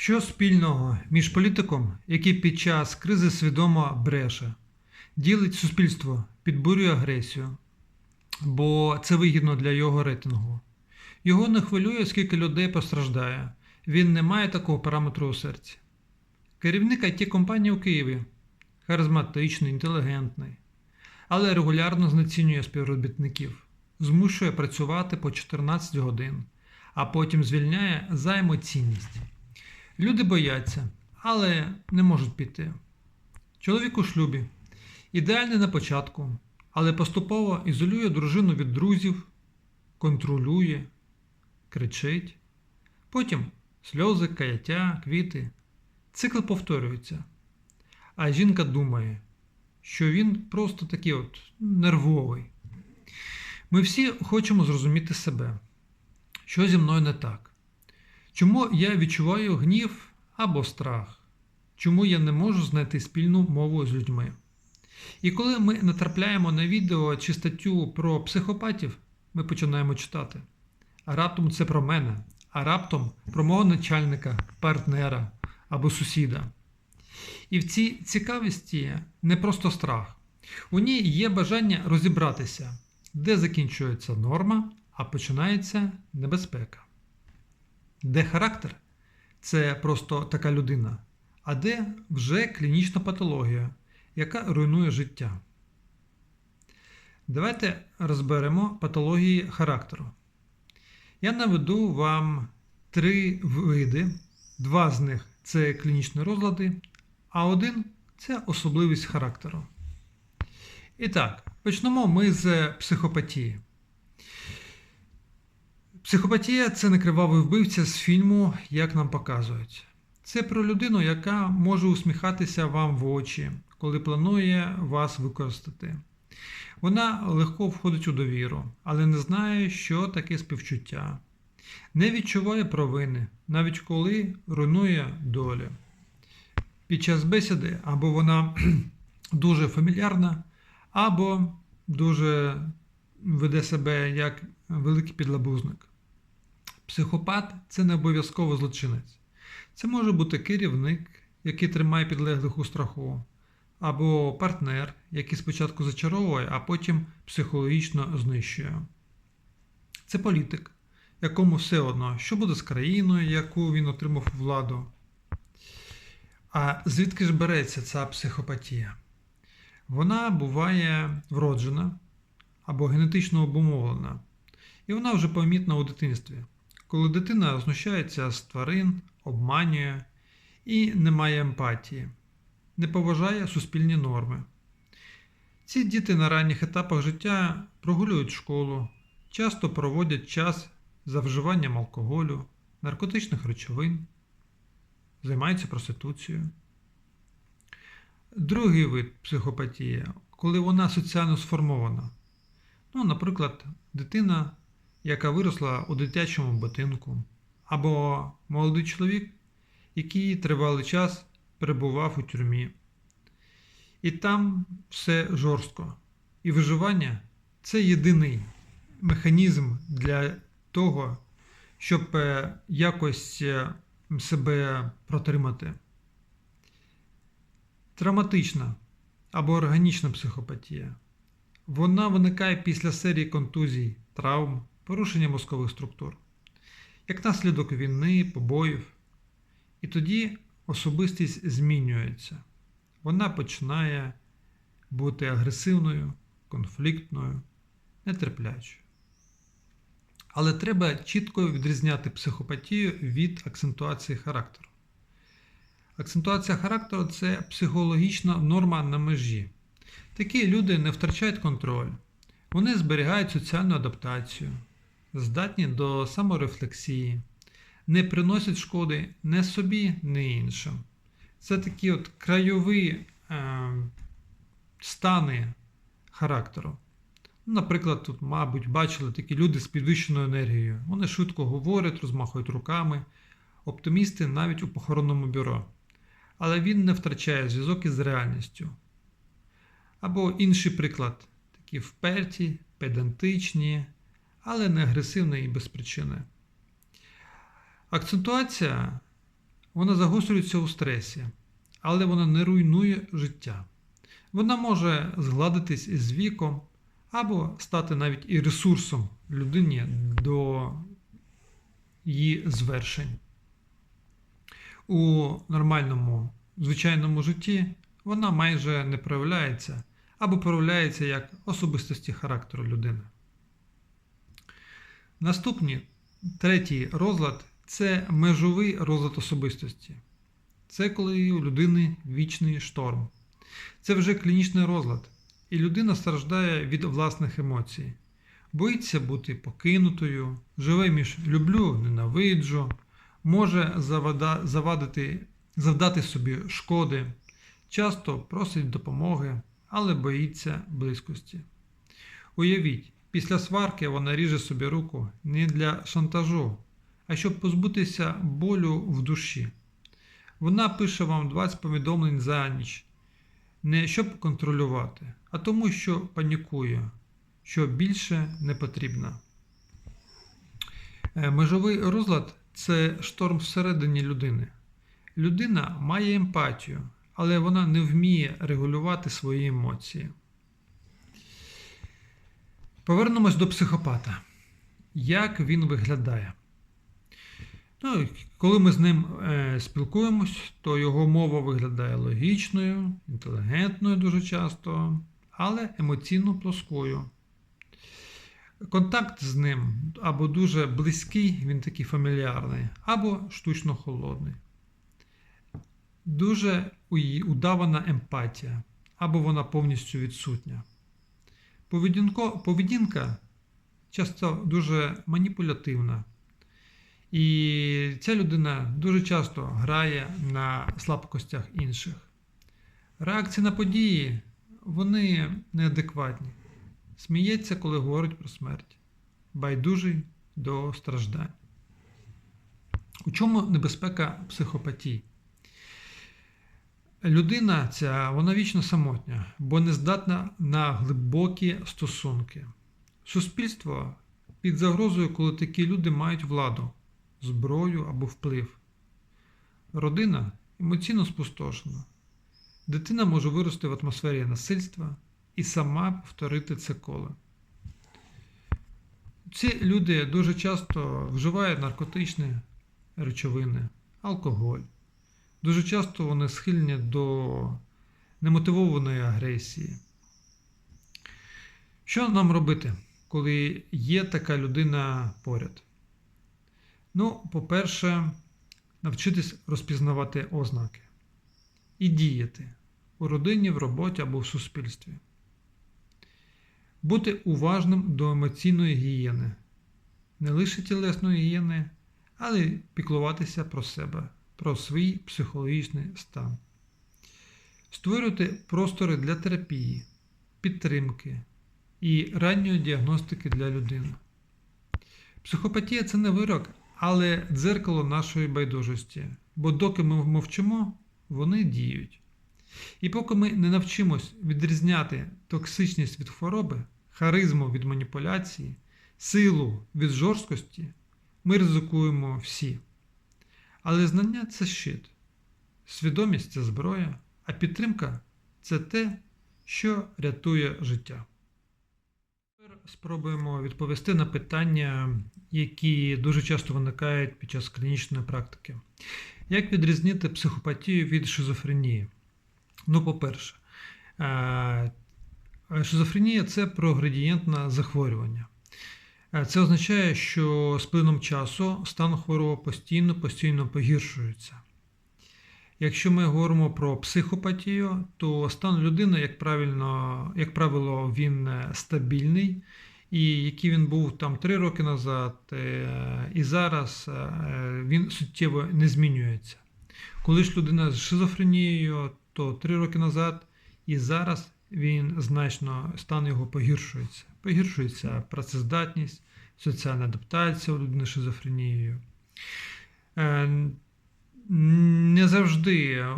Що спільного між політиком, який під час кризи свідомо бреше, ділить суспільство, підбурює агресію, бо це вигідно для його рейтингу. Його не хвилює, скільки людей постраждає. Він не має такого параметру у серці. Керівник it компанії у Києві харизматичний, інтелігентний, але регулярно знецінює співробітників, змушує працювати по 14 годин, а потім звільняє за емоційність. Люди бояться, але не можуть піти. Чоловік у шлюбі. Ідеальний на початку, але поступово ізолює дружину від друзів, контролює, кричить. Потім сльози, каяття, квіти. Цикл повторюється. А жінка думає, що він просто такий от нервовий. Ми всі хочемо зрозуміти себе, що зі мною не так. Чому я відчуваю гнів або страх? Чому я не можу знайти спільну мову з людьми? І коли ми натрапляємо на відео чи статтю про психопатів, ми починаємо читати. А раптом це про мене, а раптом про мого начальника, партнера або сусіда. І в цій цікавості не просто страх. У ній є бажання розібратися, де закінчується норма, а починається небезпека. Де характер це просто така людина, а де вже клінічна патологія, яка руйнує життя. Давайте розберемо патології характеру. Я наведу вам три види, два з них це клінічні розлади, а один це особливість характеру. І так, почнемо ми з психопатії. Психопатія це не кривавий вбивця з фільму, як нам показують. Це про людину, яка може усміхатися вам в очі, коли планує вас використати. Вона легко входить у довіру, але не знає, що таке співчуття. Не відчуває провини, навіть коли руйнує долю. Під час бесіди або вона дуже фамільярна, або дуже веде себе як великий підлабузник. Психопат це не обов'язково злочинець. Це може бути керівник, який тримає підлеглих у страху, або партнер, який спочатку зачаровує, а потім психологічно знищує. Це політик, якому все одно, що буде з країною, яку він отримав владу. А звідки ж береться ця психопатія? Вона буває вроджена або генетично обумовлена, і вона вже помітна у дитинстві, коли дитина знущається з тварин, обманює і не має емпатії, не поважає суспільні норми. Ці діти на ранніх етапах життя прогулюють школу, часто проводять час за вживанням алкоголю, наркотичних речовин, займаються проституцією. Другий вид психопатії, коли вона соціально сформована. Ну, наприклад, дитина, яка виросла у дитячому будинку, або молодий чоловік, який тривалий час перебував у тюрмі. І там все жорстко. І виживання це єдиний механізм для того, щоб е, якось е, себе протримати. Травматична або органічна психопатія. Вона виникає після серії контузій, травм, порушення мозкових структур, як наслідок війни, побоїв. І тоді особистість змінюється. Вона починає бути агресивною, конфліктною, нетерплячою. Але треба чітко відрізняти психопатію від акцентуації характеру. Акцентуація характеру це психологічна норма на межі. Такі люди не втрачають контроль, вони зберігають соціальну адаптацію, здатні до саморефлексії, не приносять шкоди не собі, не іншим. Це такі от крайові е, стани характеру. Наприклад, тут, мабуть, бачили такі люди з підвищеною енергією. Вони швидко говорять, розмахують руками, оптимісти навіть у похоронному бюро. Але він не втрачає зв'язок із реальністю. Або інший приклад, такі вперті, педантичні, але не агресивні і без причини. Акцентуація вона загострюється у стресі, але вона не руйнує життя. Вона може згладитись із віком або стати навіть і ресурсом людині до її звершень. У нормальному звичайному житті вона майже не проявляється або проявляється як особистості характеру людини. Наступний третій розлад це межовий розлад особистості. Це коли у людини вічний шторм. Це вже клінічний розлад, і людина страждає від власних емоцій. Боїться бути покинутою, живе між люблю, ненавиджу, може завада, завадити, завдати собі шкоди, часто просить допомоги, але боїться близькості. Уявіть, після сварки вона ріже собі руку не для шантажу, а щоб позбутися болю в душі. Вона пише вам 20 повідомлень за ніч, не щоб контролювати, а тому, що панікує, що більше не потрібно. Е, Межовий розлад це шторм всередині людини. Людина має емпатію, але вона не вміє регулювати свої емоції. Повернемось до психопата. Як він виглядає? Ну, коли ми з ним е, спілкуємось, то його мова виглядає логічною, інтелігентною дуже часто, але емоційно плоскою. Контакт з ним або дуже близький, він такий фамільярний, або штучно холодний. Дуже удавана емпатія, або вона повністю відсутня. Поведінко, поведінка часто дуже маніпулятивна. І ця людина дуже часто грає на слабкостях інших. Реакції на події вони неадекватні. Сміється, коли говорить про смерть, байдужий до страждань. У чому небезпека психопатії? Людина ця вона вічно самотня, бо не здатна на глибокі стосунки. Суспільство під загрозою, коли такі люди мають владу, зброю або вплив. Родина емоційно спустошена. Дитина може вирости в атмосфері насильства і сама повторити це коло. Ці люди дуже часто вживають наркотичні речовини, алкоголь. Дуже часто вони схильні до немотивованої агресії. Що нам робити, коли є така людина поряд? Ну, по-перше, навчитись розпізнавати ознаки і діяти у родині, в роботі або в суспільстві. Бути уважним до емоційної гігієни, не лише тілесної гігієни, але й піклуватися про себе, про свій психологічний стан. Створювати простори для терапії, підтримки і ранньої діагностики для людини. Психопатія це не вирок, але дзеркало нашої байдужості, бо доки ми мовчимо, вони діють. І поки ми не навчимось відрізняти токсичність від хвороби, харизму від маніпуляції, силу від жорсткості, ми ризикуємо всі. Але знання це щит, свідомість це зброя, а підтримка це те, що рятує життя. Тепер спробуємо відповісти на питання, які дуже часто виникають під час клінічної практики. Як відрізнити психопатію від шизофренії? Ну, по-перше, е, шизофренія це проградієнтне захворювання. Е, Це означає, що з плином часу стан хворого постійно постійно погіршується. Якщо ми говоримо про психопатію, то стан людини, як, правильно, як правило, він е, стабільний, і який він був там 3 роки назад, е, і зараз він суттєво не змінюється. Коли ж людина з шизофренією, то 3 роки назад і зараз він значно стан його погіршується. Погіршується працездатність, соціальна адаптація у людини з шизофренією. Е, Не завжди е,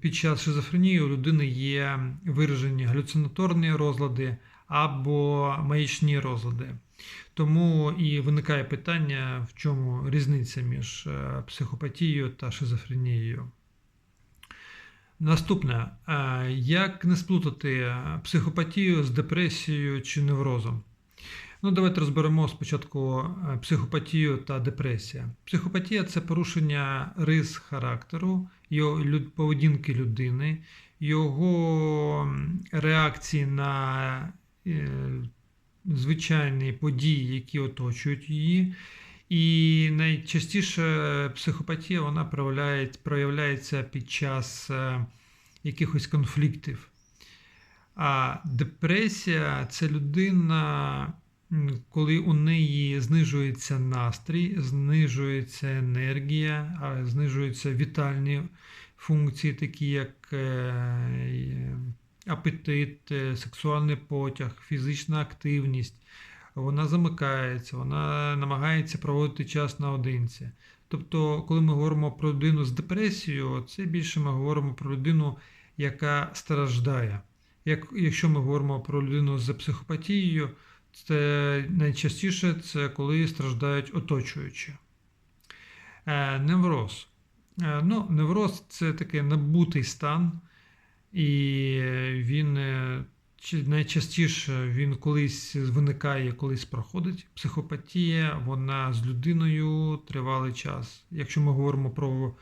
під час шизофренії у людини є виражені галюцинаторні розлади або маячні розлади. Тому і виникає питання, в чому різниця між е, психопатією та шизофренією. Наступне, Е, як не сплутати психопатію з депресією чи неврозом? Ну, давайте розберемо спочатку е, психопатію та депресія. Психопатія це порушення рис характеру, його поведінки людини, його реакції на е, звичайні події, які оточують її. І найчастіше психопатія вона проявляє, проявляється під час е, якихось конфліктів. А депресія це людина, коли у неї знижується настрій, знижується енергія, знижуються вітальні функції, такі як е, апетит, е, сексуальний потяг, фізична активність. Вона замикається, вона намагається проводити час наодинці. Тобто, коли ми говоримо про людину з депресією, це більше ми говоримо про людину, яка страждає. Як, якщо ми говоримо про людину з психопатією, це найчастіше це коли страждають оточуючі. Е, невроз. Е, ну, невроз це такий набутий стан, і він е, найчастіше він колись виникає, колись проходить. Психопатія, вона з людиною тривалий час. Якщо ми говоримо про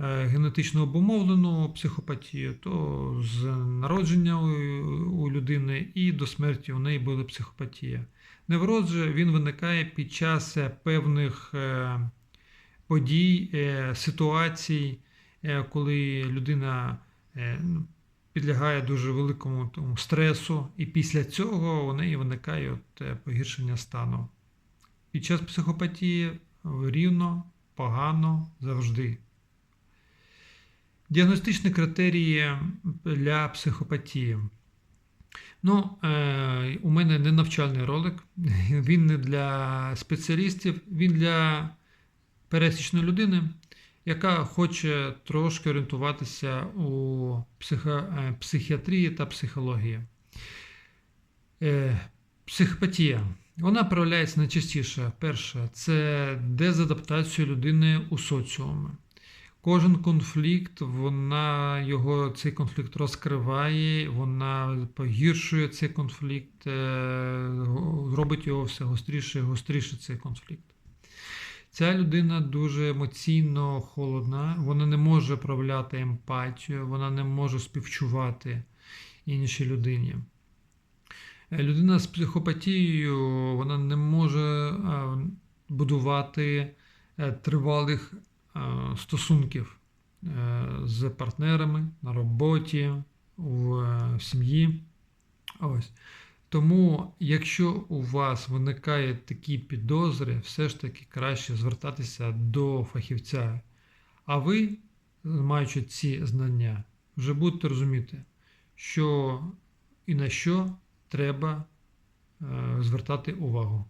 е, генетично обумовлену психопатію, то з народження у, людини і до смерті у неї буде психопатія. Невроз же він виникає під час е, певних е, подій, ситуацій, коли людина підлягає дуже великому тому, стресу, і після цього у неї виникає от, е, погіршення стану. Під час психопатії рівно, погано, завжди. Діагностичні критерії для психопатії. Ну, е, у мене не навчальний ролик, він не для спеціалістів, він для пересічної людини, яка хоче трошки орієнтуватися у психо, е, психіатрії та психології. Е, психопатія. Вона проявляється найчастіше. Перше, це дезадаптація людини у соціумі. Кожен конфлікт, вона його цей конфлікт розкриває, вона погіршує цей конфлікт, е, робить його все гостріше і гостріше цей конфлікт. Ця людина дуже емоційно холодна, вона не може проявляти емпатію, вона не може співчувати іншій людині. Е, Людина з психопатією вона не може е, будувати е, тривалих стосунків з партнерами на роботі, в сім'ї. Ось. Тому, якщо у вас виникають такі підозри, все ж таки краще звертатися до фахівця. А ви, маючи ці знання, вже будете розуміти, що і на що треба е, звертати увагу.